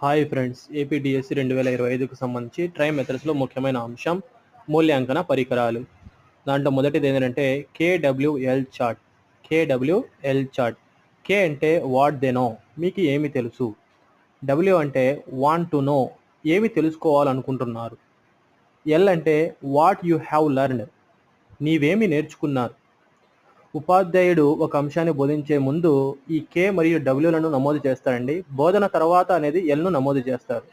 Hi friends APDSC రెండు వేల ఇరవై ఐదుకు సంబంధించి ట్రై మెథడ్స్లో ముఖ్యమైన అంశం మూల్యాంకన పరికరాలు. దాంట్లో మొదటిది ఏంటంటే కేడబ్ల్యూఎల్ చార్ట్ కేడబ్ల్యూఎల్ చార్ట్ కే అంటే వాట్ దే నో మీకు ఏమి తెలుసు? డబ్ల్యూ అంటే వాంట్ టు నో ఏమి తెలుసుకోవాలనుకుంటున్నారు? ఎల్ అంటే వాట్ యు హ్యావ్ లెర్న్ నీవేమి నేర్చుకున్నారు? ఉపాధ్యాయుడు ఒక అంశాన్ని బోధించే ముందు ఈ కే మరియు డబ్ల్యూలను నమోదు చేస్తారండి. బోధన తర్వాత అనేది ఎల్ను నమోదు చేస్తారు.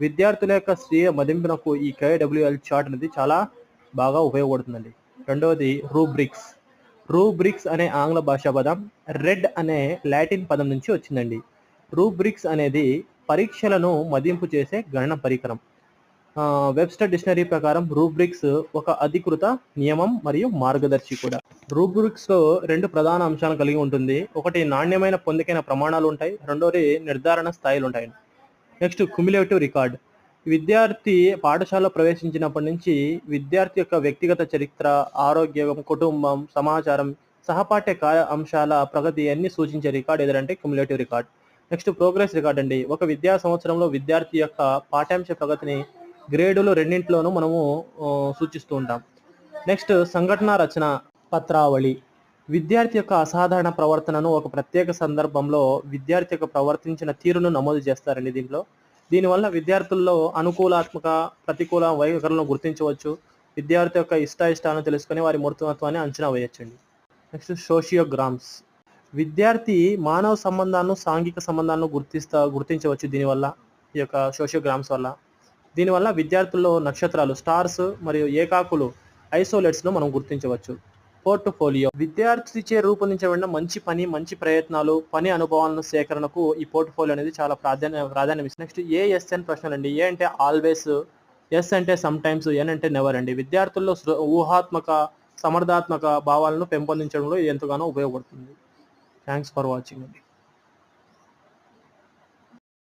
విద్యార్థుల యొక్క స్వీయ మదింపునకు ఈ కేడబ్ల్యూఎల్ చార్ట్ అనేది చాలా బాగా ఉపయోగపడుతుందండి. రెండవది రూబ్రిక్స్. రూబ్రిక్స్ అనే ఆంగ్ల భాషా పదం రెడ్ అనే లాటిన్ పదం నుంచి వచ్చిందండి. రూబ్రిక్స్ అనేది పరీక్షలను మదింపు చేసే గణన పరికరం. వెబ్స్టర్ డిక్షనరీ ప్రకారం రూబ్రిక్స్ ఒక అధికృత నియమం మరియు మార్గదర్శి కూడా. రూబ్రిక్స్లో రెండు ప్రధాన అంశాలను కలిగి ఉంటుంది. ఒకటి నాణ్యమైన పొందికైన ప్రమాణాలు ఉంటాయి. రెండోది నిర్ధారణ స్థాయిలు ఉంటాయి. నెక్స్ట్ క్యుములేటివ్ రికార్డ్ విద్యార్థి పాఠశాలలో ప్రవేశించినప్పటి నుంచి విద్యార్థి యొక్క వ్యక్తిగత చరిత్ర ఆరోగ్యం కుటుంబం సమాచారం సహపాఠ్య కార్య అంశాల ప్రగతి అన్ని సూచించే రికార్డ్ ఏదంటే cumulative record next progress record అండి. ఒక విద్యా సంవత్సరంలో విద్యార్థి యొక్క పాఠ్యాంశ ప్రగతిని గ్రేడులు రెండింటిలోనూ మనము సూచిస్తూ ఉంటాం. నెక్స్ట్ సంఘటన రచన పత్రావళి. విద్యార్థి యొక్క అసాధారణ ప్రవర్తనను ఒక ప్రత్యేక సందర్భంలో విద్యార్థి యొక్క ప్రవర్తించిన తీరును నమోదు చేస్తారండి దీంట్లో. దీనివల్ల విద్యార్థుల్లో అనుకూలాత్మక ప్రతికూల వైఖరులను గుర్తించవచ్చు. విద్యార్థి యొక్క ఇష్టాయిష్టాలను తెలుసుకొని వారి మూర్తత్వాన్ని అంచనా వేయచ్చండి. నెక్స్ట్ సోషియోగ్రామ్స్. విద్యార్థి మానవ సంబంధాలను సాంఘిక సంబంధాలను గుర్తిస్తా గుర్తించవచ్చు దీనివల్ల ఈ యొక్క సోషియోగ్రామ్స్ వల్ల. దీనివల్ల విద్యార్థుల్లో నక్షత్రాలు స్టార్స్ మరియు ఏకాకులు ఐసోలేట్స్ను మనం గుర్తించవచ్చు. పోర్ట్ఫోలియో. విద్యార్థిచే రూపొందించబడిన మంచి పని మంచి ప్రయత్నాలు పని అనుభవాలను సేకరణకు ఈ పోర్ట్ఫోలియో అనేది చాలా ప్రాధాన్య ప్రాధాన్యం ఇస్తుంది. నెక్స్ట్ ఏఎస్ఎన్ ప్రశ్నలు అండి ఏ అంటే ఆల్వేస్ ఎస్ అంటే సమ్టైమ్స్ ఎన్ అంటే నెవర్ అండి. విద్యార్థుల్లో సృ- ఊహాత్మక సమర్థాత్మక భావాలను పెంపొందించడంలో ఎంతగానో ఉపయోగపడుతుంది. థ్యాంక్స్ ఫర్ వాచింగ్ అండి.